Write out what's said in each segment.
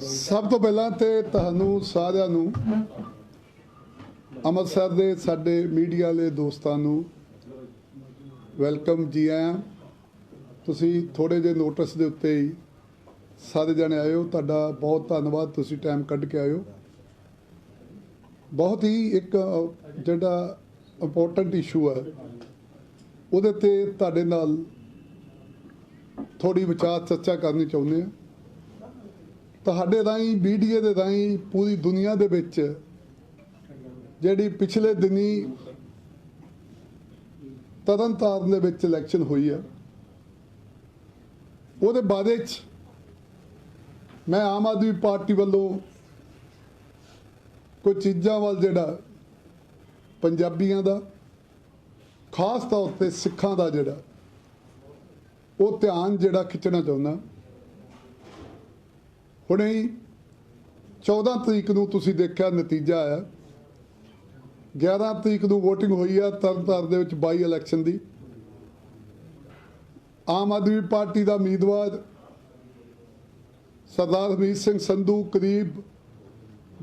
ਸਭ ਤੋਂ ਪਹਿਲਾਂ ਤੇ ਤੁਹਾਨੂੰ ਸਾਰਿਆਂ ਨੂੰ ਅੰਮ੍ਰਿਤਸਰ ਦੇ ਸਾਡੇ ਮੀਡੀਆ ਵਾਲੇ ਦੋਸਤਾਂ ਨੂੰ ਵੈਲਕਮ ਜੀ ਆਇਆਂ। ਤੁਸੀਂ ਥੋੜੇ ਜਿਹੇ ਨੋਟਿਸ ਦੇ ਉੱਤੇ ਹੀ ਸਾਰੇ ਜਣੇ ਆਇਓ। ਤੁਹਾਡਾ ਬਹੁਤ ਧੰਨਵਾਦ ਤੁਸੀਂ ਟਾਈਮ ਕੱਢ ਕੇ ਆਇਓ। ਬਹੁਤ ਹੀ ਇੱਕ ਜਿਹੜਾ ਇੰਪੋਰਟੈਂਟ ਇਸ਼ੂ ਹੈ, ਉਹਦੇ ਤੇ ਤੁਹਾਡੇ ਨਾਲ ਥੋੜੀ ਵਿਚਾਰ ਚਰਚਾ ਕਰਨੀ ਚਾਹੁੰਦੇ ਹਾਂ। ਤੁਹਾਡੇ ਰਾਹੀਂ, ਮੀਡੀਆ ਦੇ ਰਾਹੀਂ, ਪੂਰੀ ਦੁਨੀਆ ਦੇ ਵਿੱਚ ਜਿਹੜੀ ਪਿਛਲੇ ਦਿਨੀ ਤਰਨਤਾਰਨ ਦੇ ਵਿੱਚ ਇਲੈਕਸ਼ਨ ਹੋਈ ਹੈ ਉਹਦੇ ਬਾਅਦ ਚ ਮੈਂ ਆਮ ਆਦਮੀ ਪਾਰਟੀ ਵੱਲੋਂ ਕੋਈ ਚੀਜ਼ਾਂ ਵੱਲ ਜਿਹੜਾ ਪੰਜਾਬੀਆਂ ਦਾ, ਖਾਸ ਤੌਰ ਤੇ ਸਿੱਖਾਂ ਦਾ ਜਿਹੜਾ, ਉਹ ਧਿਆਨ ਜਿਹੜਾ ਖਿੱਚਣਾ ਚਾਹੁੰਦਾ। ਹੁਣੇ ਹੀ 14 ਤਰੀਕ ਨੂੰ ਤੁਸੀਂ ਦੇਖਿਆ ਨਤੀਜਾ ਆਇਆ। 11 ਤਰੀਕ ਨੂੰ VOTING ਹੋਈ ਆ ਤਰਨਤਾਰਨ ਦੇ ਵਿੱਚ ਬਾਈ ਇਲੈਕਸ਼ਨ ਦੀ। ਆਮ ਆਦਮੀ ਪਾਰਟੀ ਦਾ ਉਮੀਦਵਾਰ ਸਰਦਾਰ ਹਰਮੀਤ ਸਿੰਘ ਸੰਧੂ ਕਰੀਬ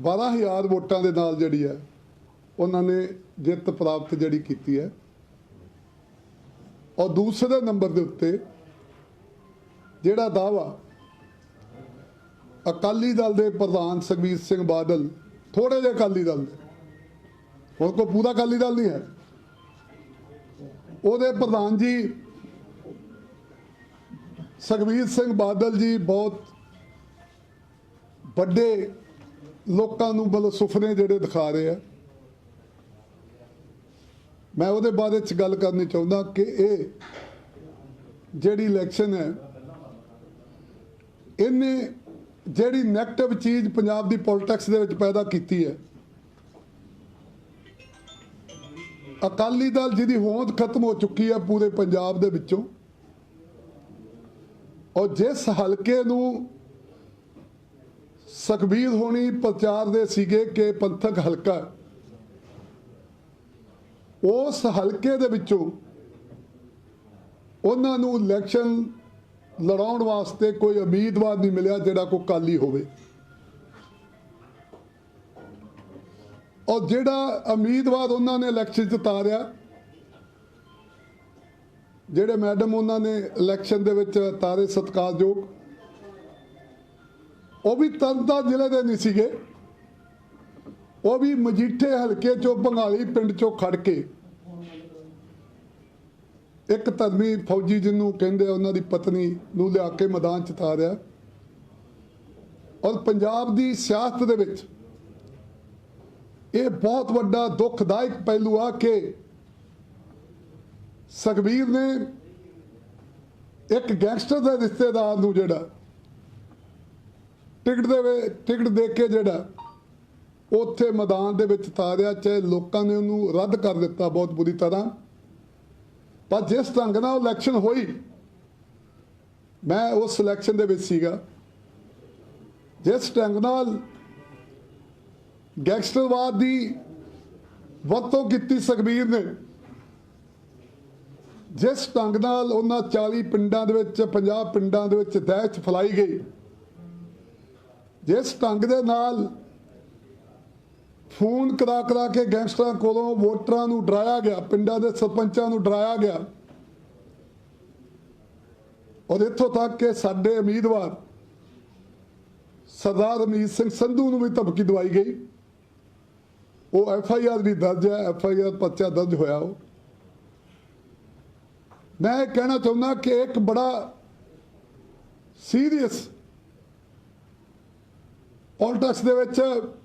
12000 ਵੋਟਾਂ ਦੇ ਨਾਲ ਜਿਹੜੀ ਹੈ, ਉਹਨਾਂ ਨੇ ਜਿੱਤ ਪ੍ਰਾਪਤ ਜਿਹੜੀ ਕੀਤੀ ਹੈ। ਔਰ ਦੂਸਰੇ ਨੰਬਰ ਦੇ ਉੱਤੇ ਜਿਹੜਾ ਦਾਵਾ ਅਕਾਲੀ ਦਲ ਦੇ ਪ੍ਰਧਾਨ ਸੁਖਬੀਰ ਸਿੰਘ ਬਾਦਲ ਥੋੜੇ ਜਿਹੇ ਅਕਾਲੀ ਦਲ ਦੇ। ਹੁਣ ਕੋ ਪੂਰਾ ਅਕਾਲੀ ਦਲ ਨਹੀਂ ਹੈ। ਉਹਦੇ ਪ੍ਰਧਾਨ ਜੀ ਸੁਖਬੀਰ ਸਿੰਘ ਬਾਦਲ ਜੀ ਬਹੁਤ ਵੱਡੇ ਲੋਕਾਂ ਨੂੰ ਬਲ ਸੁਪਨੇ ਜਿਹੜੇ ਦਿਖਾ ਰਹੇ ਆ। ਮੈਂ ਉਹਦੇ ਬਾਰੇ ਚ ਗੱਲ ਕਰਨੀ ਚਾਹੁੰਦਾ ਕਿ ਇਹ ਜਿਹੜੀ ਇਲੈਕਸ਼ਨ ਹੈ, ਇਹਨੇ ਜਿਹੜੀ ਨੈਗੇਟਿਵ ਚੀਜ਼ ਪੰਜਾਬ ਦੀ ਪੋਲਿਟਿਕਸ ਦੇ ਵਿੱਚ ਪੈਦਾ ਕੀਤੀ ਹੈ। ਅਕਾਲੀ ਦਲ ਜਿਹਦੀ ਹੋਂਦ ਖਤਮ ਹੋ ਚੁੱਕੀ ਹੈ ਪੂਰੇ ਪੰਜਾਬ ਦੇ ਵਿੱਚੋਂ। ਔਰ ਜਿਸ ਹਲਕੇ ਨੂੰ ਸੁਖਬੀਰ ਹੋਣੀ ਪ੍ਰਚਾਰ ਦੇ ਸੀਗੇ ਕਿ ਪੰਥਕ ਹਲਕਾ ਉਸ ਹਲਕੇ ਦੇ ਵਿੱਚੋਂ ਉਹਨਾਂ ਨੂੰ ਇਲੈਕਸ਼ਨ ਲੜਾਉਣ ਵਾਸਤੇ ਕੋਈ ਉਮੀਦਵਾਰ ਨਹੀਂ ਮਿਲਿਆ ਜਿਹੜਾ ਕੋਈ ਕਾਲੀ ਹੋਵੇ। ਔਰ ਜਿਹੜਾ ਉਮੀਦਵਾਰ ਉਹਨਾਂ ਨੇ ਇਲੈਕਸ਼ਨ 'ਚ ਤਾਰਿਆ, ਜਿਹੜੇ ਮੈਡਮ ਉਹਨਾਂ ਨੇ ਇਲੈਕਸ਼ਨ ਦੇ ਵਿੱਚ ਤਾਰੇ ਸਤਿਕਾਰਯੋਗ, ਉਹ ਵੀ ਤਰਨਤਾਰਨ ਜ਼ਿਲ੍ਹੇ ਦੇ ਨਹੀਂ ਸੀਗੇ। ਉਹ ਵੀ ਮਜੀਠੇ ਹਲਕੇ ਚੋਂ ਬੰਗਾਲੀ ਪਿੰਡ ਚੋਂ ਖੜ ਕੇ ਇੱਕ ਧਰਮੀ ਫੌਜੀ ਜਿਹਨੂੰ ਕਹਿੰਦੇ ਆ, ਉਹਨਾਂ ਦੀ ਪਤਨੀ ਨੂੰ ਲਿਆ ਕੇ ਮੈਦਾਨ ਚ ਤਾਰਿਆ ਔਰ ਪੰਜਾਬ ਦੀ ਸਿਆਸਤ ਦੇ ਵਿੱਚ ਇਹ ਬਹੁਤ ਵੱਡਾ ਦੁਖਦਾਇਕ ਪਹਿਲੂ ਆ ਕਿ ਸੁਖਬੀਰ ਨੇ ਇੱਕ ਗੈਂਗਸਟਰ ਦੇ ਰਿਸ਼ਤੇਦਾਰ ਨੂੰ ਜਿਹੜਾ ਟਿਕਟ ਦੇ ਟਿਕਟ ਦੇ ਕੇ ਜਿਹੜਾ ਉੱਥੇ ਮੈਦਾਨ ਦੇ ਵਿੱਚ ਤਾਰਿਆ ਚਾਹੇ ਲੋਕਾਂ ਨੇ ਉਹਨੂੰ ਰੱਦ ਕਰ ਦਿੱਤਾ ਬਹੁਤ ਬੁਰੀ ਤਰ੍ਹਾਂ। ਪਰ ਜਿਸ ਢੰਗ ਨਾਲ ਇਲੈਕਸ਼ਨ ਹੋਈ, ਮੈਂ ਉਸ ਇਲੈਕਸ਼ਨ ਦੇ ਵਿੱਚ ਸੀਗਾ। ਜਿਸ ਢੰਗ ਨਾਲ ਗੈਂਗਸਟਰਵਾਦ ਦੀ ਵਰਤੋਂ ਕੀਤੀ ਸੁਖਬੀਰ ਨੇ, ਜਿਸ ਢੰਗ ਨਾਲ ਉਹਨਾਂ 40 ਪਿੰਡਾਂ ਦੇ ਵਿੱਚ 50 ਪਿੰਡਾਂ ਦੇ ਵਿੱਚ ਦਹਿਸ਼ਤ ਫੈਲਾਈ ਗਈ, ਜਿਸ ਢੰਗ ਦੇ ਨਾਲ ਫੋਨ ਕਰਾ ਕਰਾ ਕੇ ਗੈਂਗਸਟਰਾਂ ਕੋਲੋਂ ਵੋਟਰਾਂ ਨੂੰ ਡਰਾਇਆ ਗਿਆ, ਪਿੰਡਾਂ ਦੇ ਸਰਪੰਚਾਂ ਨੂੰ ਡਰਾਇਆ ਗਿਆ। ਔਰ ਇੱਥੋਂ ਤੱਕ ਕਿ ਸਾਡੇ ਉਮੀਦਵਾਰ ਸਰਦਾਰ ਅਮੀਤ ਸਿੰਘ ਸੰਧੂ ਨੂੰ ਵੀ ਧਮਕੀ ਦਵਾਈ ਗਈ। ਉਹ ਐਫ ਆਈ ਆਰ ਵੀ ਦਰਜ ਹੈ, ਐਫ ਆਈ ਆਰ ਪਰਚਾ ਦਰਜ ਹੋਇਆ ਉਹ। ਮੈਂ ਇਹ ਕਹਿਣਾ ਚਾਹੁੰਦਾ ਕਿ ਇੱਕ ਬੜਾ ਸੀਰੀਅਸ ਪੋਲਿਟਿਕਸ ਦੇ ਵਿੱਚ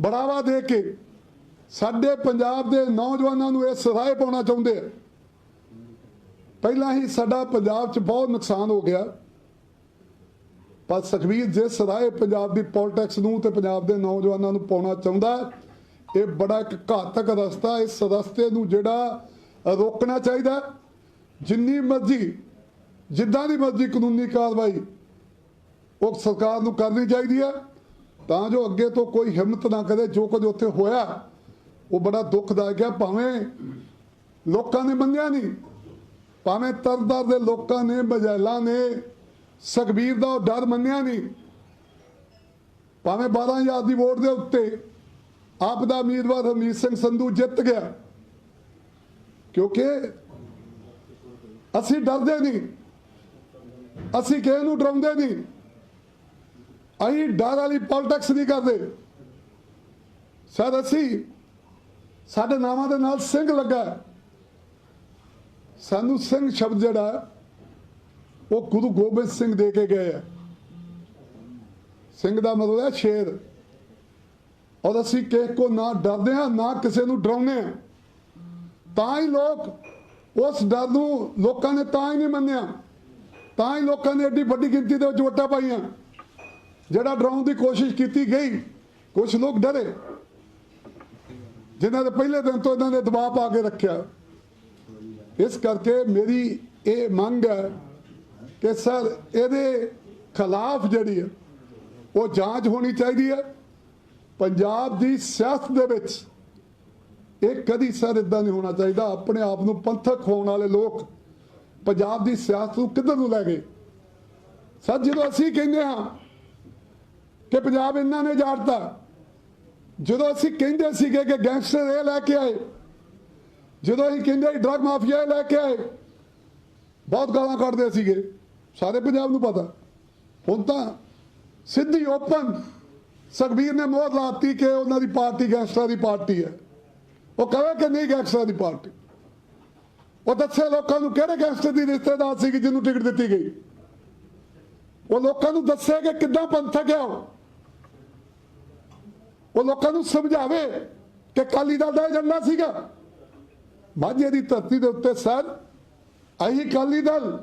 ਬੜਾਵਾ ਦੇ ਕੇ ਸਾਡੇ ਪੰਜਾਬ ਦੇ ਨੌਜਵਾਨਾਂ ਨੂੰ ਇਸ ਰਾਹ ਪਾਉਣਾ ਚਾਹੁੰਦੇ ਆ। ਪਹਿਲਾਂ ਹੀ ਸਾਡਾ ਪੰਜਾਬ 'ਚ ਬਹੁਤ ਨੁਕਸਾਨ ਹੋ ਗਿਆ। ਪਰ ਸੁਖਬੀਰ ਜਿਸ ਰਾਹ ਪੰਜਾਬ ਦੀ ਪੋਲਿਟਿਕਸ ਨੂੰ ਤੇ ਪੰਜਾਬ ਦੇ ਨੌਜਵਾਨਾਂ ਨੂੰ ਪਾਉਣਾ ਚਾਹੁੰਦਾ ਇਹ ਬੜਾ ਇੱਕ ਘਾਤਕ ਰਸਤਾ ਇਸ ਰਸਤੇ ਨੂੰ ਜਿਹੜਾ ਰੋਕਣਾ ਚਾਹੀਦਾ ਜਿੰਨੀ ਮਰਜ਼ੀ, ਜਿੱਦਾਂ ਦੀ ਮਰਜ਼ੀ ਕਾਨੂੰਨੀ ਕਾਰਵਾਈ ਉਹ ਸਰਕਾਰ ਨੂੰ ਕਰਨੀ ਚਾਹੀਦੀ ਹੈ। ਤਾਂ ਜੋ ਅੱਗੇ ਤੋਂ ਕੋਈ ਹਿੰਮਤ ਨਾ ਕਰੇ, ਜੋ ਕੁਝ ਉੱਥੇ ਹੋਇਆ, ਉਹ ਬੜਾ ਦੁੱਖਦਾਇਕ ਹੈ। ਭਾਵੇਂ ਲੋਕਾਂ ਨੇ ਮੰਨਿਆ ਨਹੀਂ, ਭਾਵੇਂ ਤਰਦਰ ਦੇ ਲੋਕਾਂ ਨੇ ਬਜੈਲਾਂ ਨੇ, ਸੁਖਬੀਰ ਦਾ ਉਹ ਡਰ ਮੰਨਿਆ ਨਹੀਂ, ਭਾਵੇਂ 12000 ਦੀ ਵੋਟ ਦੇ ਉੱਤੇ ਆਪ ਦਾ ਉਮੀਦਵਾਰ ਹਰਮੀਤ ਸਿੰਘ ਸੰਧੂ ਜਿੱਤ ਗਿਆ, ਕਿਉਂਕਿ ਅਸੀਂ ਡਰਦੇ ਨਹੀਂ, ਅਸੀਂ ਕਿਸੇ ਨੂੰ ਡਰਾਉਂਦੇ ਨਹੀਂ। ਅਸੀਂ ਡਰ ਵਾਲੀ ਪੋਲਿਟਿਕਸ ਨਹੀਂ ਕਰਦੇ। ਸ਼ਾਇਦ ਅਸੀਂ ਸਾਡੇ ਨਾਵਾਂ ਦੇ ਨਾਲ ਸਿੰਘ ਲੱਗਾ ਸਾਨੂੰ ਸਿੰਘ ਸ਼ਬਦ ਜਿਹੜਾ ਉਹ ਗੁਰੂ ਗੋਬਿੰਦ ਸਿੰਘ ਦੇ ਕੇ ਗਏ ਆ ਸਿੰਘ ਦਾ ਮਤਲਬ ਹੈ ਸ਼ੇਰ। ਔਰ ਅਸੀਂ ਕਿਸੇ ਕੋ ਨਾ ਡਰਦੇ ਹਾਂ, ਨਾ ਕਿਸੇ ਨੂੰ ਡਰਾਉਂਦੇ ਹਾਂ। ਤਾਂ ਹੀ ਲੋਕ ਉਸ ਡਰ ਨੂੰ ਲੋਕਾਂ ਨੇ ਤਾਂ ਹੀ ਨਹੀਂ ਮੰਨਿਆ। ਤਾਂ ਹੀ ਲੋਕਾਂ ਨੇ ਐਡੀ ਵੱਡੀ ਗਿਣਤੀ ਦੇ ਵਿੱਚ ਵੋਟਾਂ ਪਾਈਆਂ। ਜਿਹੜਾ ਡਰਾਉਣ ਦੀ ਕੋਸ਼ਿਸ਼ ਕੀਤੀ ਗਈ ਕੁਝ ਲੋਕ ਡਰੇ। ਜਿਨ੍ਹਾਂ ਦੇ ਪਹਿਲੇ ਦਿਨ ਤੋਂ ਇਹਨਾਂ ਨੇ ਦਬਾਅ ਪਾ ਕੇ ਰੱਖਿਆ। ਇਸ ਕਰਕੇ ਮੇਰੀ ਇਹ ਮੰਗ ਹੈ ਕਿ ਸਰ, ਇਹਦੇ ਖਿਲਾਫ ਜਿਹੜੀ ਹੈ, ਉਹ ਜਾਂਚ ਹੋਣੀ ਚਾਹੀਦੀ ਹੈ। ਪੰਜਾਬ ਦੀ ਸਿਆਸਤ ਦੇ ਵਿੱਚ ਇਹ ਕਦੀ ਸਰ ਇਦਾਂ ਨਹੀਂ ਹੋਣਾ ਚਾਹੀਦਾ। ਆਪਣੇ ਆਪ ਨੂੰ ਪੰਥਕ ਹੋਣ ਵਾਲੇ ਲੋਕ ਪੰਜਾਬ ਦੀ ਸਿਆਸਤ ਨੂੰ ਕਿੱਧਰ ਨੂੰ ਲੈ ਗਏ? ਸਰ, ਜਦੋਂ ਅਸੀਂ ਕਹਿੰਦੇ ਹਾਂ ਕਿ ਪੰਜਾਬ ਇਹਨਾਂ ਨੇ ਜਾੜਤਾ ਜਦੋਂ ਅਸੀਂ ਕਹਿੰਦੇ ਸੀਗੇ ਕਿ ਗੈਂਗਸਟਰ ਇਹ ਲੈ ਕੇ ਆਏ, ਜਦੋਂ ਅਸੀਂ ਕਹਿੰਦੇ ਸੀ ਡਰਗ ਮਾਫੀਆ ਇਹ ਲੈ ਕੇ ਆਏ, ਬਹੁਤ ਗਾਲਾਂ ਕੱਢਦੇ ਸੀਗੇ। ਸਾਰੇ ਪੰਜਾਬ ਨੂੰ ਪਤਾ। ਹੁਣ ਤਾਂ ਸਿੱਧੀ ਓਪਨ ਸੁਖਬੀਰ ਨੇ ਮੋਹਰ ਲਾਤੀ ਕਿ ਉਹਨਾਂ ਦੀ ਪਾਰਟੀ ਗੈਂਗਸਟਰਾਂ ਦੀ ਪਾਰਟੀ ਹੈ। ਉਹ ਕਹੇ ਕਿ ਨਹੀਂ ਗੈਂਗਸਟਰਾਂ ਦੀ ਪਾਰਟੀ। ਉਹ ਦੱਸੇ ਲੋਕਾਂ ਨੂੰ ਕਿਹੜੇ ਗੈਂਗਸਟਰ ਦੀ ਰਿਸ਼ਤੇਦਾਰ ਸੀ ਜਿਹਨੂੰ ਟਿਕਟ ਦਿੱਤੀ ਗਈ। ਉਹ ਲੋਕਾਂ ਨੂੰ ਦੱਸੇ ਕਿ ਕਿੱਦਾਂ ਪੰਥਕ ਹੈ ਉਹ। ਉਹ ਲੋਕਾਂ ਨੂੰ ਸਮਝਾਵੇ ਕਿ ਕਾਲੀ ਦਲ ਦਾ ਏਜੰਡਾ ਸੀਗਾ। ਮਾਝੇ ਦੀ ਧਰਤੀ ਦੇ ਉੱਤੇ ਸਰ, ਅਹੀ ਕਾਲੀ ਦਲ,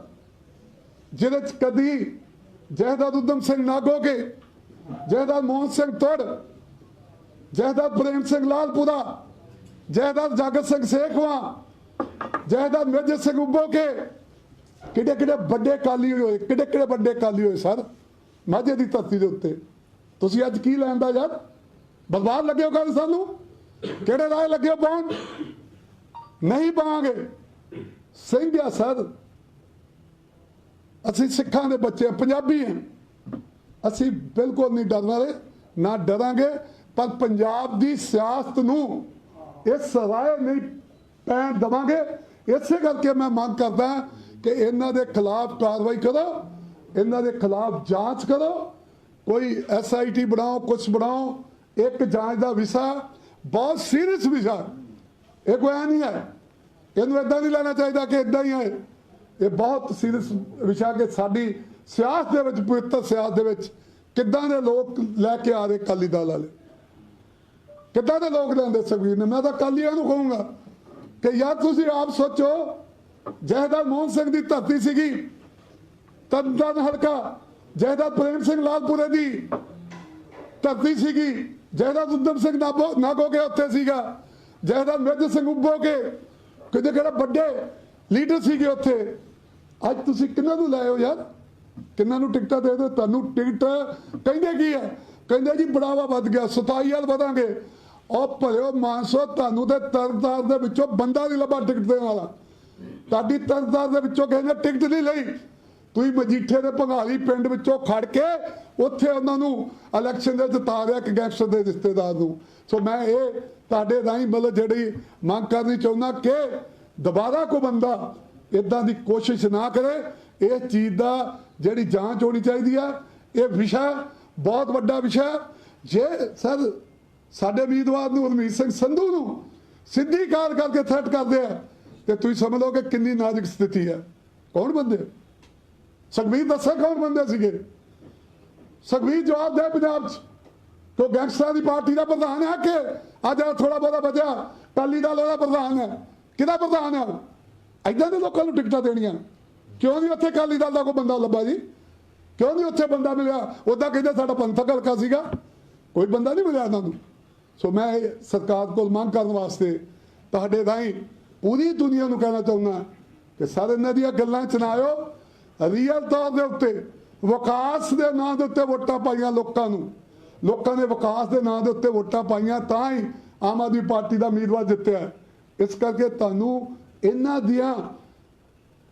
ਜਿਹਦੇ ਚ ਕਦੀ ਜਹਦਾਦ ਉਦਮ ਸਿੰਘ ਨਾਗੋਗੇ ਜਹਦਾਦ ਮੋਹਨ ਸਿੰਘ ਤੋੜ ਜਹਦਾਦ ਪ੍ਰੇਮ ਸਿੰਘ ਲਾਲਪੁਰਾ ਜਹਦਾਦ ਜਾਗਤ ਸਿੰਘ ਸੇਖਵਾ ਜਹਦਾਦ ਮੇਜਰ ਸਿੰਘ ਉੱਬੋਕੇ ਕਿਹੜੇ ਕਿਹੜੇ ਵੱਡੇ ਕਾਲੀ ਹੋਏ ਕਿਹੜੇ ਕਿਹੜੇ ਵੱਡੇ ਕਾਲੀ ਹੋਏ ਸਰ, ਮਾਝੇ ਦੀ ਧਰਤੀ ਦੇ ਉੱਤੇ। ਤੁਸੀਂ ਅੱਜ ਕੀ ਲੈਣ ਦਾ ਯਾਰ? ਬਰਬਾਦ ਲੱਗੇ ਹੋ ਗੱਲ ਸਾਨੂੰ? ਕਿਹੜੇ ਰਾਏ ਲੱਗੇ ਹੋ ਪਾਉਣ ਨਹੀਂ ਪਾਵਾਂਗੇ। ਸਿੰਘ ਆ ਸਰ। ਅਸੀਂ ਸਿੱਖਾਂ ਦੇ ਬੱਚੇ ਪੰਜਾਬੀ ਹਾਂ। ਅਸੀਂ ਬਿਲਕੁਲ ਨਹੀਂ ਡਰਨ ਵਾਲੇ, ਨਾ ਡਰਾਂਗੇ, ਪਰ ਪੰਜਾਬ ਦੀ ਸਿਆਸਤ ਨੂੰ ਇਸ ਰਾਏ ਨਹੀਂ ਪੈਣ ਦਵਾਂਗੇ। ਇਸੇ ਕਰਕੇ ਮੈਂ ਮੰਗ ਕਰਦਾ ਕਿ ਇਹਨਾਂ ਦੇ ਖਿਲਾਫ ਕਾਰਵਾਈ ਕਰੋ, ਇਹਨਾਂ ਦੇ ਖਿਲਾਫ ਜਾਂਚ ਕਰੋ, ਕੋਈ ਐਸਆਈਟੀ ਬਣਾਓ ਕੁਝ ਬਣਾਓ ਇੱਕ ਜਾਂਚ ਦਾ ਵਿਸ਼ਾ, ਬਹੁਤ ਸੀਰੀਅਸ ਵਿਸ਼ਾ। ਇਹ ਕੋਈ ਐ ਨਹੀਂ ਹੈ। ਇਹਨੂੰ ਇਦਾਂ ਨਹੀਂ ਲੈਣਾ ਚਾਹੀਦਾ ਕਿ ਇਦਾਂ ਹੀ ਹੈ ਇਹ ਬਹੁਤ ਸੀਰੀਅਸ ਵਿਸ਼ਾ ਕਿ ਸਾਡੀ ਸਿਆਸਤ ਦੇ ਵਿੱਚ, ਪਵਿੱਤਰ ਸਿਆਸਤ ਦੇ ਵਿੱਚ ਕਿੱਦਾਂ ਦੇ ਲੋਕ ਲੈ ਕੇ ਆ ਰਹੇ ਅਕਾਲੀ ਦਲ ਵਾਲੇ? ਕਿੱਦਾਂ ਦੇ ਲੋਕ ਲੈਂਦੇ ਸੁਖਬੀਰ ਨੇ? ਮੈਂ ਤਾਂ ਕਾਲੀਆਂ ਨੂੰ ਕਹੂੰਗਾ ਕਿ ਯਾਰ ਤੁਸੀਂ ਆਪ ਸੋਚੋ ਜਹਦਾ ਮੋਹਨ ਸਿੰਘ ਦੀ ਧਰਤੀ ਸੀਗੀ, ਤਨ ਤਨਤਨ ਹਲਕਾ ਜਹਦਾ ਪ੍ਰੇਮ ਸਿੰਘ ਲਾਲਪੁਰੇ ਦੀ ਧਰਤੀ ਸੀਗੀ। ਜਹਦਾ ਉਦਮ ਸਿੰਘ ਨਾਭੋ ਨਾਗੋ ਕੇ ਉੱਥੇ ਸੀਗਾ। ਜਹਦਾ ਮੇਜਰ ਸਿੰਘ ਉੱਭੋ ਕੇ। ਕਿਤੇ ਕਿਹੜਾ ਵੱਡੇ ਲੀਡਰ ਸੀਗੇ ਉੱਥੇ। ਅੱਜ ਤੁਸੀਂ ਕਿਹਨਾਂ ਨੂੰ ਲਾਇਓ ਯਾਰ? ਕਿੰਨਾਂ ਨੂੰ ਟਿਕਟਾਂ ਦੇ ਦਿਓ? ਤੁਹਾਨੂੰ ਟਿਕਟ ਕਹਿੰਦੇ ਕੀ ਹੈ? ਕਹਿੰਦੇ ਜੀ ਬੜਾਵਾ ਵੱਧ ਗਿਆ 27000 ਵਧਾਂਗੇ। ਉਹ ਭਰਿਓ ਮਾਨਸੋ, ਤੁਹਾਨੂੰ ਤੇ ਤਰਨਤਾਰ ਦੇ ਵਿੱਚੋਂ ਬੰਦਾ ਨਹੀਂ ਲੱਭਾ ਟਿਕਟ ਦੇਣ ਵਾਲਾ। ਤੁਹਾਡੀ ਤਰਨਤਾਰ ਦੇ ਵਿੱਚੋਂ ਕਹਿੰਦੇ ਟਿਕਟ ਨਹੀਂ ਲਈ। ਤੁਸੀਂ ਮਜੀਠੇ ਦੇ ਭੰਗਾਲੀ ਪਿੰਡ ਵਿੱਚੋਂ ਖੜ ਕੇ ਉੱਥੇ ਉਹਨਾਂ ਨੂੰ ਇਲੈਕਸ਼ਨ ਦੇ ਜਿਤਾ ਰਿਹਾ ਕਿ ਗੈਂਗਸਟਰ ਦੇ ਰਿਸ਼ਤੇਦਾਰ ਨੂੰ। ਸੋ ਮੈਂ ਇਹ ਤੁਹਾਡੇ ਰਾਹੀਂ ਮਤਲਬ ਜਿਹੜੀ ਮੰਗ ਕਰਨੀ ਚਾਹੁੰਦਾ ਕਿ ਦੁਬਾਰਾ ਕੋਈ ਬੰਦਾ ਇਦਾਂ ਦੀ ਕੋਸ਼ਿਸ਼ ਨਾ ਕਰੇ। ਇਸ ਚੀਜ਼ ਦਾ ਜਿਹੜੀ ਜਾਂਚ ਹੋਣੀ ਚਾਹੀਦੀ ਆ। ਇਹ ਵਿਸ਼ਾ ਬਹੁਤ ਵੱਡਾ ਵਿਸ਼ਾ। ਜੇ ਸਰ ਸਾਡੇ ਉਮੀਦਵਾਰ ਨੂੰ ਹਰਮੀਤ ਸਿੰਘ ਸੰਧੂ ਨੂੰ ਸਿੱਧੀ ਕਾਲ ਕਰਕੇ ਥ੍ਰੈਟ ਕਰਦੇ ਆ, ਤੇ ਤੁਸੀਂ ਸਮਝ ਲਓ ਕਿ ਕਿੰਨੀ ਨਾਜ਼ੁਕ ਸਥਿਤੀ ਹੈ। ਕੌਣ ਬੰਦੇ? ਸੁਖਬੀਰ ਦੱਸੇ ਕੌਣ ਬੰਦੇ ਸੀਗੇ। ਸੁਖਬੀਰ ਜਵਾਬ ਦੇ ਪੰਜਾਬ 'ਚ। ਤੋ ਗੈਂਗਸਟਰਾਂ ਦੀ ਪਾਰਟੀ ਦਾ ਪ੍ਰਧਾਨ ਹੈ ਕਿ ਅੱਜ ਥੋੜਾ ਬਹੁਤਾ ਬਚਿਆ? ਕਾਲੀ ਦਲ ਉਹਦਾ ਪ੍ਰਧਾਨ ਹੈ। ਕਿਹਦਾ ਪ੍ਰਧਾਨ ਹੈ? ਐਦਾਂ ਦੇ ਲੋਕਾਂ ਨੂੰ ਟਿਕਟਾਂ ਦੇਣੀਆਂ। ਕਿਉਂ ਨਹੀਂ ਉੱਥੇ ਕਾਲੀ ਦਲ ਦਾ ਕੋਈ ਬੰਦਾ ਲੱਭਾ ਜੀ? ਕਿਉਂ ਨਹੀਂ ਉੱਥੇ ਬੰਦਾ ਮਿਲਿਆ? ਉਹਦਾ ਕਹਿੰਦੇ ਸਾਡਾ ਪੰਥਕ ਹਲਕਾ ਸੀਗਾ। ਕੋਈ ਬੰਦਾ ਨਹੀਂ ਮਿਲਿਆ ਇਹਨਾਂ ਨੂੰ। ਸੋ ਮੈਂ ਇਹ ਸਰਕਾਰ ਕੋਲ ਮੰਗ ਕਰਨ ਵਾਸਤੇ ਤੁਹਾਡੇ ਰਾਹੀਂ ਪੂਰੀ ਦੁਨੀਆ ਨੂੰ ਕਹਿਣਾ ਚਾਹੁੰਦਾ ਕਿ ਸਾਰੇ ਇਹਨਾਂ ਦੀਆਂ ਗੱਲਾਂ ਚ ਨਾ ਆਇਓ। ਰੀਅਲ ਤੌਰ ਦੇ ਉੱਤੇ ਵਿਕਾਸ ਦੇ ਨਾਂ ਦੇ ਉੱਤੇ ਵੋਟਾਂ ਪਾਈਆਂ ਲੋਕਾਂ ਨੂੰ। ਲੋਕਾਂ ਨੇ ਵਿਕਾਸ ਦੇ ਨਾਂ ਦੇ ਉੱਤੇ ਵੋਟਾਂ ਪਾਈਆਂ ਤਾਂ ਹੀ ਆਮ ਆਦਮੀ ਪਾਰਟੀ ਦਾ ਉਮੀਦਵਾਰ ਜਿੱਤਿਆ ਇਸ ਕਰਕੇ ਤੁਹਾਨੂੰ ਇਹਨਾਂ ਦੀਆਂ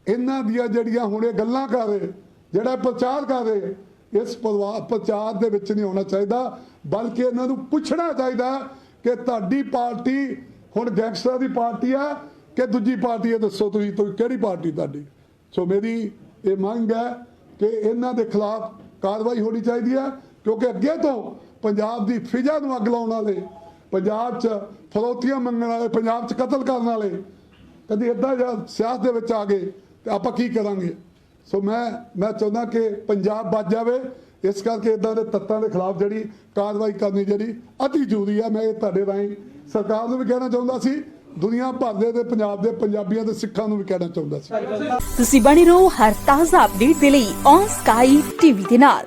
ਇਹਨਾਂ ਦੀਆਂ ਜਿਹੜੀਆਂ ਹੁਣ ਇਹ ਗੱਲਾਂ ਕਰ ਰਹੇ, ਜਿਹੜਾ ਪ੍ਰਚਾਰ ਕਰ ਰਹੇ, ਇਸ ਪਰਿਵਾ- ਪ੍ਰਚਾਰ ਦੇ ਵਿੱਚ ਨਹੀਂ ਹੋਣਾ ਚਾਹੀਦਾ, ਬਲਕਿ ਇਹਨਾਂ ਨੂੰ ਪੁੱਛਣਾ ਚਾਹੀਦਾ ਕਿ ਤੁਹਾਡੀ ਪਾਰਟੀ ਹੁਣ ਗੈਂਗਸਟਰਾਂ ਦੀ ਪਾਰਟੀ ਆ, ਕਿ ਦੂਜੀ ਪਾਰਟੀ ਹੈ ਦੱਸੋ ਤੁਸੀਂ ਕਿਹੜੀ ਪਾਰਟੀ ਤੁਹਾਡੀ? ਸੋ ਮੇਰੀ ਇਹ ਮੰਗ ਹੈ ਕਿ ਇਹਨਾਂ ਦੇ ਖਿਲਾਫ ਕਾਰਵਾਈ ਹੋਣੀ ਚਾਹੀਦੀ ਹੈ, ਕਿਉਂਕਿ ਅੱਗੇ ਤੋਂ ਪੰਜਾਬ ਦੀ ਫਿਜ਼ਾ ਨੂੰ ਅੱਗ ਲਾਉਣ ਵਾਲੇ, ਪੰਜਾਬ 'ਚ ਫਰੋਤੀਆਂ ਮੰਗਣ ਵਾਲੇ, ਪੰਜਾਬ 'ਚ ਕਤਲ ਕਰਨ ਵਾਲੇ, ਕਦੀ ਇਦਾਂ ਜਾਂ ਸਿਆਸਤ ਦੇ ਵਿੱਚ ਆ ਗਏ ਤੇ ਆਪਾਂ ਕੀ ਕਰਾਂਗੇ? ਸੋ ਮੈਂ ਮੈਂ ਚਾਹੁੰਦਾ ਕਿ ਪੰਜਾਬ ਬਚ ਜਾਵੇ, ਇਸ ਕਰਕੇ ਇਦਾਂ ਦੇ ਤੱਤਾਂ ਦੇ ਖਿਲਾਫ ਜਿਹੜੀ ਕਾਰਵਾਈ ਕਰਨੀ ਜਿਹੜੀ ਅਤੀ ਜ਼ਰੂਰੀ ਹੈ। ਮੈਂ ਇਹ ਤੁਹਾਡੇ ਰਾਹੀਂ ਸਰਕਾਰ ਨੂੰ ਵੀ ਕਹਿਣਾ ਚਾਹੁੰਦਾ ਸੀ ਦੁਨੀਆ ਭਰ ਦੇ ਤੇ ਪੰਜਾਬ ਦੇ ਪੰਜਾਬੀਆਂ ਤੇ ਸਿੱਖਾਂ ਨੂੰ ਵੀ ਕਹਿਣਾ ਚਾਹੁੰਦਾ ਸੀ। ਤੁਸੀਂ ਬਣੇ ਰਹੋ ਹਰ ਤਾਜ਼ਾ ਅਪਡੇਟ ਦੇ ਲਈ ਔਨ ਸਕਾਈ ਟੀਵੀ ਦੇ ਨਾਲ।